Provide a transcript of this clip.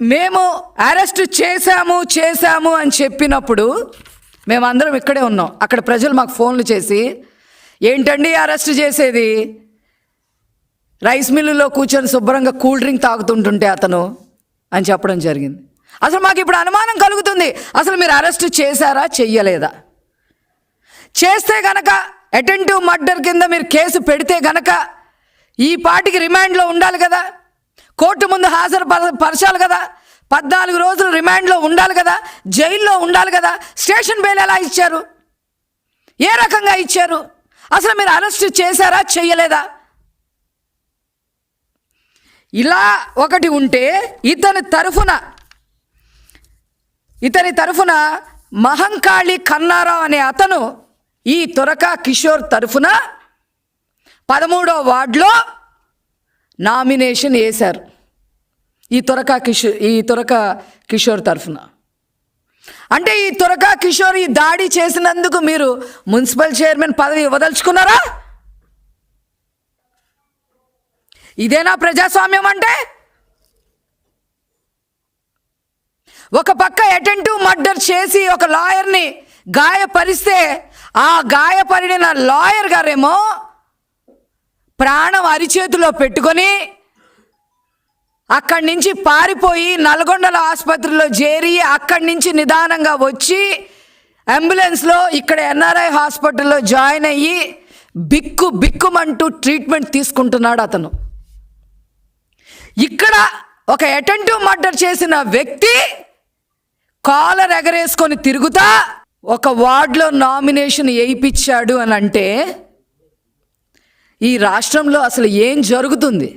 మేము అరెస్ట్ చేశాము చేశాము అని చెప్పినప్పుడు మేమందరం ఇక్కడే ఉన్నాం. అక్కడ ప్రజలు మాకు ఫోన్లు చేసి ఏంటండి అరెస్ట్ చేసేది? రైస్ మిల్లులో కూర్చొని శుభ్రంగా కూల్ డ్రింక్ తాగుతుంటుంటే అతను అని చెప్పడం జరిగింది. అసలు మాకు ఇప్పుడు అనుమానం కలుగుతుంది. అసలు మీరు అరెస్ట్ చేశారా చెయ్యలేదా? చేస్తే గనక అటెంటివ్ మర్డర్ కింద మీరు కేసు పెడితే గనక ఈ పాటికి రిమాండ్లో ఉండాలి కదా? కోర్టు ముందు హాజరు పరచాలి కదా. పద్నాలుగు రోజులు రిమాండ్లో ఉండాలి కదా. జైల్లో ఉండాలి కదా. స్టేషన్ బెయిల్ ఎలా ఇచ్చారు? ఏ రకంగా ఇచ్చారు? అసలు మీరు అరెస్ట్ చేశారా? చెయ్యలేదా ఇలా ఒకటి ఉంటే ఇతని తరఫున ఇతని తరఫున మహంకాళి కన్నారావు అనే అతను ఈ తురక కిషోర్ తరఫున పదమూడో వార్డులో నామినేషన్ వేశారు. ఈ తొరక కిషోర్ ఈ తొరక కిషోర్ తరఫున. అంటే ఈ తొరక కిషోర్ ఈ దాడి చేసినందుకు మీరు మున్సిపల్ చైర్మన్ పదవి ఇవ్వదలుచుకున్నారా? ఇదేనా ప్రజాస్వామ్యం అంటే? ఒక పక్క అటెంటివ్ మర్డర్ చేసి ఒక లాయర్ని గాయపరిస్తే ఆ గాయపడిన లాయర్ గారేమో ప్రాణం అరిచేతిలో పెట్టుకొని అక్కడి నుంచి పారిపోయి నల్గొండల ఆసుపత్రిలో చేరి అక్కడి నుంచి నిదానంగా వచ్చి అంబులెన్స్లో ఇక్కడ ఎన్ఆర్ఐ హాస్పిటల్లో జాయిన్ అయ్యి బిక్కు బిక్కుమంటూ ట్రీట్మెంట్ తీసుకుంటున్నాడు అతను. ఇక్కడ ఒక అటెంటివ్ మర్డర్ చేసిన వ్యక్తి కాలర్ ఎగరేసుకొని తిరుగుతా ఒక వార్డులో నామినేషన్ వేయిపించాడు అని అంటే ఈ రాష్ట్రంలో అసలు ఏం జరుగుతుంది?